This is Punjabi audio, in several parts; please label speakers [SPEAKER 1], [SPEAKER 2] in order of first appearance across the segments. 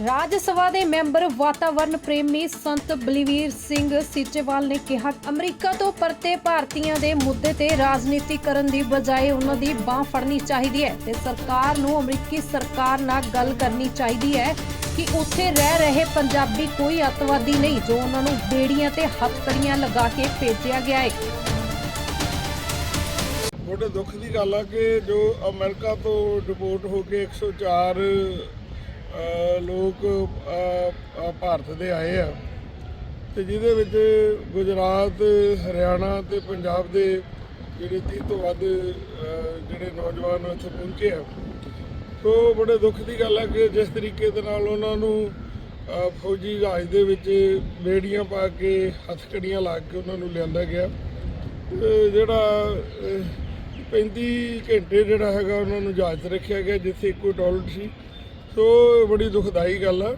[SPEAKER 1] ਰਾਜ ਸਭਾ ਦੇ ਮੈਂਬਰ ਵਾਤਾਵਰਣ ਪ੍ਰੇਮੀ ਸੰਤ ਬਲਵੀਰ ਸਿੰਘ ਸੀਚੇਵਾਲ ਨੇ ਕਿਹਾ, ਅਮਰੀਕਾ ਤੋਂ ਪਰਤੇ ਭਾਰਤੀਆਂ ਦੇ ਮੁੱਦੇ ਤੇ ਰਾਜਨੀਤੀ ਕਰਨ ਦੀ ਬਜਾਏ ਉਹਨਾਂ ਦੀ ਬਾਹ ਫੜਨੀ ਚਾਹੀਦੀ ਹੈ ਤੇ ਸਰਕਾਰ ਨੂੰ ਅਮਰੀਕੀ ਸਰਕਾਰ ਨਾਲ ਗੱਲ ਕਰਨੀ ਚਾਹੀਦੀ ਹੈ ਕਿ ਉੱਥੇ ਰਹਿ ਰਹੇ ਪੰਜਾਬੀ ਕੋਈ ਅੱਤਵਾਦੀ ਨਹੀਂ ਜੋ ਉਹਨਾਂ ਨੂੰ ਬੇੜੀਆਂ ਤੇ ਹੱਥਕੜੀਆਂ ਲਗਾ ਕੇ ਭੇਜਿਆ ਗਿਆ ਹੈ।
[SPEAKER 2] ਬੜੇ ਦੁੱਖ ਦੀ ਗੱਲ ਆ ਕਿ ਜੋ ਅਮਰੀਕਾ ਤੋਂ ਡਿਪੋਰਟ ਹੋ ਕੇ 104 ਲੋਕ ਭਾਰਤ ਦੇ ਆਏ ਆ ਤੇ ਜਿਹਦੇ ਵਿੱਚ ਗੁਜਰਾਤ ਹਰਿਆਣਾ ਤੇ ਪੰਜਾਬ ਦੇ ਜਿਹੜੇ 30 ਤੋਂ ਵੱਧ ਜਿਹੜੇ ਨੌਜਵਾਨ ਇੱਥੇ ਪਹੁੰਚੇ ਆ। ਸੋ ਬੜੇ ਦੁੱਖ ਦੀ ਗੱਲ ਹੈ ਕਿ ਜਿਸ ਤਰੀਕੇ ਦੇ ਨਾਲ ਉਹਨਾਂ ਨੂੰ ਫੌਜੀ ਜਹਾਜ਼ ਦੇ ਵਿੱਚ ਬੇੜੀਆਂ ਪਾ ਕੇ ਹੱਥਕੜੀਆਂ ਲਾ ਕੇ ਉਹਨਾਂ ਨੂੰ ਲਿਆਂਦਾ ਗਿਆ। ਤੇ ਜਿਹੜਾ ਅਹ, 35 ਘੰਟੇ ਜਿਹੜਾ ਹੈਗਾ ਉਹਨਾਂ ਨੂੰ ਜਹਾਜ਼ ਰੱਖਿਆ ਗਿਆ ਜਿੱਥੇ ਇੱਕੋ ਟਾਇਲਟ ਸੀ। ਸੋ ਇਹ ਬੜੀ ਦੁਖਦਾਈ ਗੱਲ ਆ।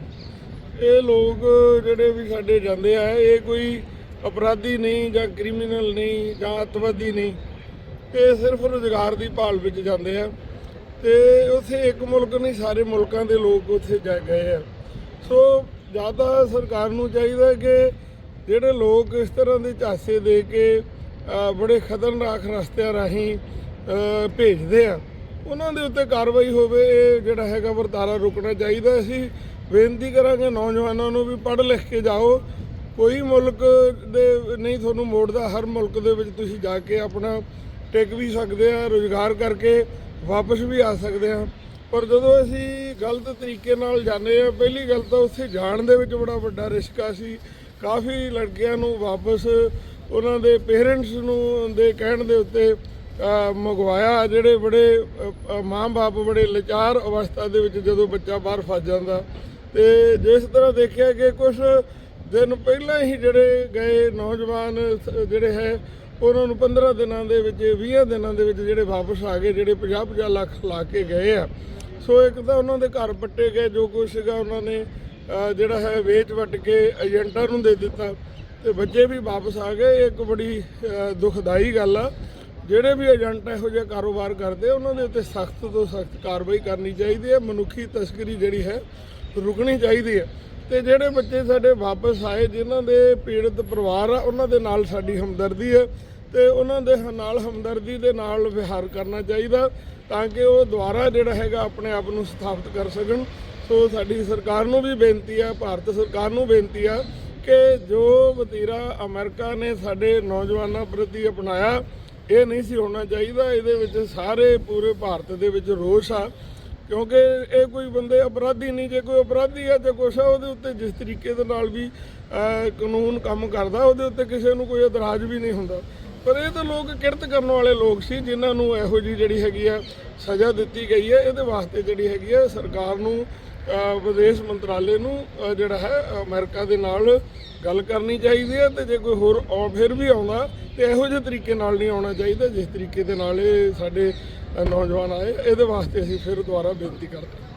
[SPEAKER 2] ਇਹ ਲੋਕ ਜਿਹੜੇ ਵੀ ਸਾਡੇ ਜਾਂਦੇ ਆ, ਇਹ ਕੋਈ ਅਪਰਾਧੀ ਨਹੀਂ ਜਾਂ ਕ੍ਰਿਮੀਨਲ ਨਹੀਂ ਜਾਂ ਅੱਤਵਾਦੀ ਨਹੀਂ। ਇਹ ਸਿਰਫ ਰੁਜ਼ਗਾਰ ਦੀ ਭਾਲ ਵਿੱਚ ਜਾਂਦੇ ਆ। ਤੇ ਉੱਥੇ ਇੱਕ ਮੁਲਕ ਨਹੀਂ, ਸਾਰੇ ਮੁਲਕਾਂ ਦੇ ਲੋਕ ਉੱਥੇ ਜਾ ਗਏ ਆ। ਸੋ ਜ਼ਿਆਦਾ ਸਰਕਾਰ ਨੂੰ ਚਾਹੀਦਾ ਕਿ ਜਿਹੜੇ ਲੋਕ ਇਸ ਤਰ੍ਹਾਂ ਦੇ ਝਾਸੇ ਦੇ ਕੇ ਬੜੇ ਖਤਰਨਾਕ ਰਸਤਿਆਂ ਰਾਹੀਂ ਭੇਜਦੇ ਆ। ਉਹਨਾਂ ਦੇ ਉੱਤੇ ਕਾਰਵਾਈ ਹੋਵੇ, ਇਹ ਜਿਹੜਾ ਹੈਗਾ ਵਰਤਾਰਾ ਰੁਕਣਾ ਚਾਹੀਦਾ ਅਸੀਂ ਬੇਨਤੀ ਕਰਾਂਗੇ ਨੌਜਵਾਨਾਂ ਨੂੰ ਵੀ ਪੜ੍ਹ ਲਿਖ ਕੇ ਜਾਓ। ਕੋਈ ਮੁਲਕ ਦੇ ਨਹੀਂ, ਤੁਹਾਨੂੰ ਮੋੜਦਾ, ਹਰ ਮੁਲਕ ਦੇ ਵਿੱਚ ਤੁਸੀਂ ਜਾ ਕੇ ਆਪਣਾ ਟਿਕ ਵੀ ਸਕਦੇ ਆ, ਰੋਜ਼ਗਾਰ ਕਰਕੇ ਵਾਪਸ ਵੀ ਆ ਸਕਦੇ ਆ। ਪਰ ਜਦੋਂ ਅਸੀਂ ਗਲਤ ਤਰੀਕੇ ਨਾਲ ਜਾਂਦੇ ਆ, ਪਹਿਲੀ ਗੱਲ ਤਾਂ ਉੱਥੇ ਜਾਣ ਦੇ ਵਿੱਚ ਬੜਾ ਵੱਡਾ ਰਿਸਕ ਆ। ਸੀ ਕਾਫੀ ਲੜਕਿਆਂ ਨੂੰ ਵਾਪਸ ਉਹਨਾਂ ਦੇ ਪੇਰੈਂਟਸ ਨੂੰ ਦੇ ਕਹਿਣ ਦੇ ਉੱਤੇ ਮੰਗਵਾਇਆ ਜਿਹੜੇ ਬੜੇ ਮਾਂ-ਬਾਪ ਬੜੇ ਲਚਾਰ ਅਵਸਥਾ ਦੇ ਵਿੱਚ ਜਦੋਂ ਬੱਚਾ ਬਾਹਰ ਫਸ ਜਾਂਦਾ। ਤੇ ਜਿਸ ਤਰ੍ਹਾਂ ਦੇਖਿਆ ਕਿ ਕੁਝ ਦਿਨ ਪਹਿਲਾਂ ਹੀ ਜਿਹੜੇ ਗਏ ਨੌਜਵਾਨ ਜਿਹੜੇ ਹੈ, ਉਹਨਾਂ ਨੂੰ 15 ਦਿਨਾਂ ਦੇ ਵਿੱਚ 20 ਦਿਨਾਂ ਦੇ ਵਿੱਚ ਜਿਹੜੇ ਵਾਪਸ ਆ ਗਏ, ਜਿਹੜੇ 50-50 ਲੱਖ ਲਾ ਕੇ ਗਏ ਆ। ਸੋ ਇੱਕ ਤਾਂ ਉਹਨਾਂ ਦੇ ਘਰ ਪੱਟੇ ਗਏ, ਜੋ ਕੁਝ ਸੀਗਾ ਉਹਨਾਂ ਨੇ ਜਿਹੜਾ ਹੈ, ਵੇਚ ਵਟ ਕੇ ਏਜੰਟਾਂ ਨੂੰ ਦੇ ਦਿੱਤਾ। ਤੇ ਬੱਚੇ ਵੀ ਵਾਪਸ ਆ ਗਏ ਇਹ ਇੱਕ ਬੜੀ ਦੁਖਦਾਈ ਗੱਲ ਆ। ਜਿਹੜੇ ਵੀ ਏਜੰਟ ਇਹੋ ਜਿਹੇ ਕਾਰੋਬਾਰ ਕਰਦੇ, ਉਹਨਾਂ ਦੇ ਉੱਤੇ ਸਖਤ ਤੋਂ ਸਖਤ ਕਾਰਵਾਈ ਕਰਨੀ ਚਾਹੀਦੀ ਹੈ। ਮਨੁੱਖੀ ਤਸਕਰੀ ਜਿਹੜੀ ਹੈ, ਰੁਕਣੀ ਚਾਹੀਦੀ ਹੈ। ਤੇ ਜਿਹੜੇ ਬੱਚੇ ਸਾਡੇ ਵਾਪਸ ਆਏ, ਜਿਨ੍ਹਾਂ ਦੇ ਪੀੜਤ ਪਰਿਵਾਰ ਆ, ਉਹਨਾਂ ਦੇ ਨਾਲ ਸਾਡੀ ਹਮਦਰਦੀ ਹੈ ਤੇ ਉਹਨਾਂ ਦੇ ਨਾਲ ਹਮਦਰਦੀ ਦੇ ਨਾਲ ਵਿਹਾਰ ਕਰਨਾ ਚਾਹੀਦਾ ਤਾਂ ਕਿ ਉਹ ਦੁਬਾਰਾ ਜਿਹੜਾ ਹੈਗਾ ਆਪਣੇ ਆਪ ਨੂੰ ਸਥਾਪਿਤ ਕਰ ਸਕਣ। ਸੋ ਸਾਡੀ ਸਰਕਾਰ ਨੂੰ ਵੀ ਬੇਨਤੀ ਆ, ਭਾਰਤ ਸਰਕਾਰ ਨੂੰ ਬੇਨਤੀ ਆ ਕਿ ਜੋ ਵਤੀਰਾ ਅਮਰੀਕਾ ਨੇ ਸਾਡੇ ਨੌਜਵਾਨਾਂ ਪ੍ਰਤੀ ਅਪਣਾਇਆ ਇਹ ਨਹੀਂ ਸੀ ਹੋਣਾ ਚਾਹੀਦਾ, ਇਹਦੇ ਵਿੱਚ ਸਾਰੇ ਪੂਰੇ ਭਾਰਤ ਦੇ ਵਿੱਚ ਰੋਸ ਆ। ਕਿਉਂਕਿ ਇਹ ਕੋਈ ਬੰਦੇ ਅਪਰਾਧੀ ਨਹੀਂ, ਜੇ ਕੋਈ ਅਪਰਾਧੀ ਆ ਜਾਂ ਕੁਛ ਆ, ਉਹਦੇ ਉੱਤੇ ਜਿਸ ਤਰੀਕੇ ਦੇ ਨਾਲ ਵੀ ਕਾਨੂੰਨ ਕੰਮ ਕਰਦਾ, ਉਹਦੇ ਉੱਤੇ ਕਿਸੇ ਨੂੰ ਕੋਈ ਇਤਰਾਜ਼ ਵੀ ਨਹੀਂ ਹੁੰਦਾ। ਪਰ ਇਹ ਤਾਂ ਲੋਕ ਕਿਰਤ ਕਰਨ ਵਾਲੇ ਲੋਕ ਸੀ, ਜਿਨ੍ਹਾਂ ਨੂੰ ਇਹੋ ਜੀ ਜਿਹੜੀ ਹੈਗੀ ਆ ਸਜ਼ਾ ਦਿੱਤੀ ਗਈ ਹੈ, ਇਹਦੇ ਵਾਸਤੇ ਜਿਹੜੀ ਹੈਗੀ ਆ ਸਰਕਾਰ ਨੂੰ ਵਿਦੇਸ਼ ਮੰਤਰਾਲੇ ਨੂੰ ਜਿਹੜਾ ਹੈ, ਅਮਰੀਕਾ ਦੇ ਨਾਲ ਗੱਲ ਕਰਨੀ ਚਾਹੀਦੀ ਹੈ ਤੇ ਜੇ ਕੋਈ ਹੋਰ ਆਉ ਫਿਰ ਵੀ ਆਉਂਦਾ, ਤੇ ਇਹੋ ਜਿਹੇ ਤਰੀਕੇ ਨਾਲ ਨਹੀਂ ਆਉਣਾ ਚਾਹੀਦਾ, ਜਿਸ ਤਰੀਕੇ ਦੇ ਨਾਲ ਇਹ ਸਾਡੇ ਨੌਜਵਾਨ ਆਏ, ਇਹਦੇ ਵਾਸਤੇ ਅਸੀਂ ਫਿਰ ਦੁਬਾਰਾ ਬੇਨਤੀ ਕਰਦੇ